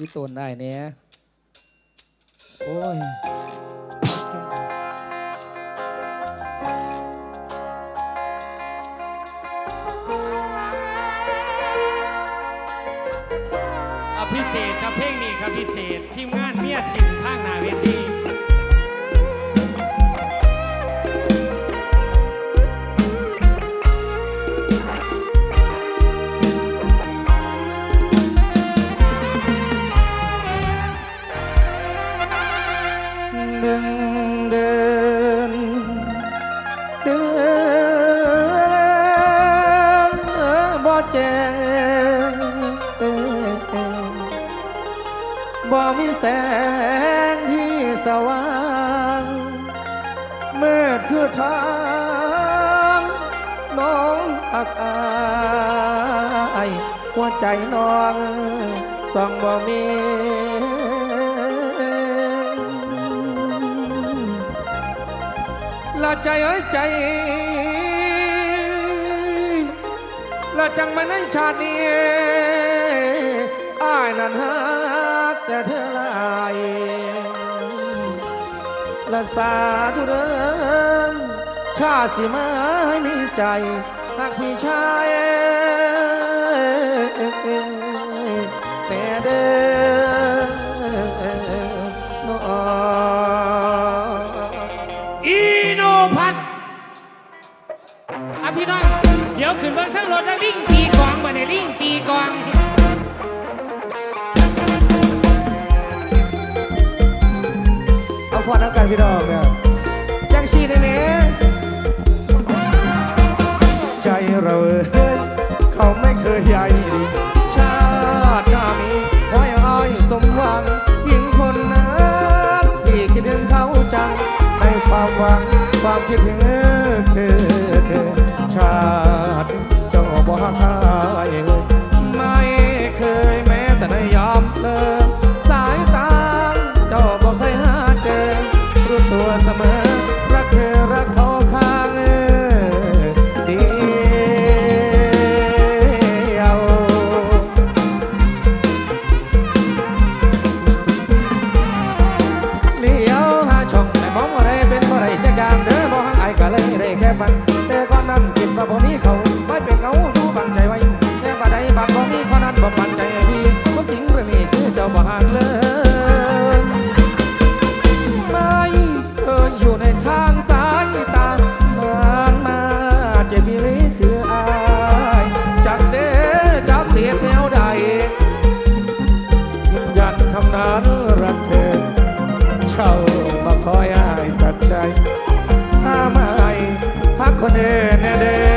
พี่ตนได้เนี่ยโอ้ยอภิเศษครับเพลงนี้ครับพิเศษทีมงานเมียถิ่นข้างหน้า สว่างเมื่อคือทางน้องอักอายหัวใจน้องส่องบ่มีละใจเอ้ยใจละจังมาในชาตินี้อ้ายนั้นฮักแต่เธอลาย สาธุเดิมชาสิมาให้มีใจหากพี่ชายแม่เด้อนออีโนพัทอะพี่น้อง เดี๋ยวขึ้นเบื้งทั้งรถแล้วลิงตีกลองมาเนี่ยลิงตีกลอง ควาฟอนน้ำกันพี่น้องเนี่ยยังชีในนี้ใจเราเขาไม่เคยใหญ่ดีชาติหน้ามีคอยอ้อยสมหวังยิ่งคนนั้นที่คิดถึงเขาจังในความหวังความคิดถึง ฟันแต่ก่อนนั้นคิดว่าบ่มีเขาไม่เป็นเงาอยู่บังใจไว้แต่บ่ได้บางบ่มีเขานั้นบ่ปันใจพี่ความจริงเรื่องนี้คือเจ้าบ่ห่างเลยไม่เคยอยู่ในทางสายตาเมื่อนมาเจ็บมีลีคืออายจากเด้จากเสียแนวใดยืนยันคำนั้นรักเธอเช่ามาคอยอายตัดใจถ้าม่พั กคน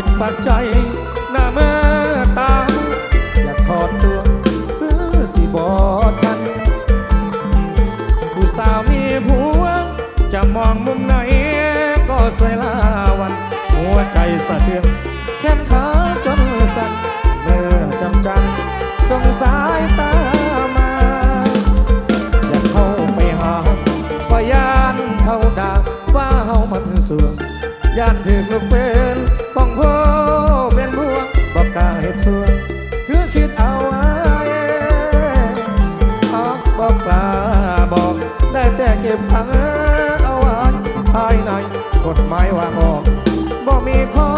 ผิดปักใจหน้าเมื่อตา อยากถอดตัวคือสิบอทัน ผู้สาวมีผัว จะมองมุมไหน ก็สวยลาวัน หัวใจสะเทือนแค่นขาจนสั่นเมื่อจำจังสงสายตามา อยากเข้าไปหาก็ยานเขาด่าว่าเฮามันเสื่อยานถึงลูกเป็น ของพ่อเป็นพวงบอกกาวเหตุส่วนคือคิดเอาไว้ออกบอกกล่าบอกได้แต่เก็บขังเอาไว้ภายในกฎหมายว่าบออกบอกมีข้อ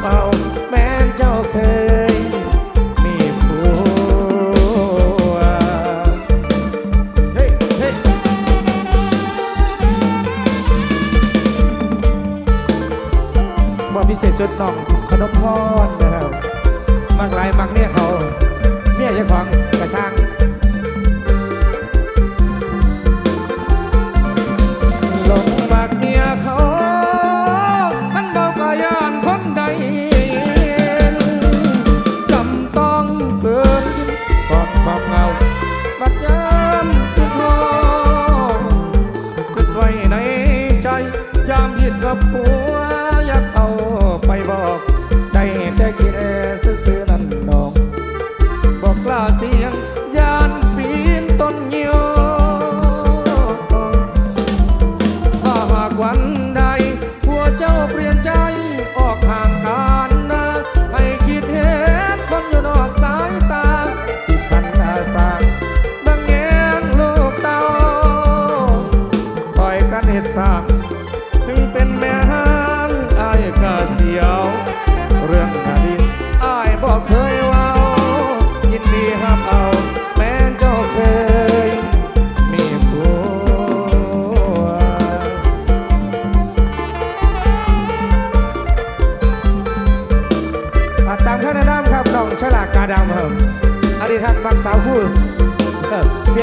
เป่าแมนเจ้าเคยมีผัวเฮ้เฮ้บ่พิเศษสุดน้องขนมพดนะครับมากลายมากเนี่ย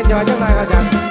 Giờ chắc.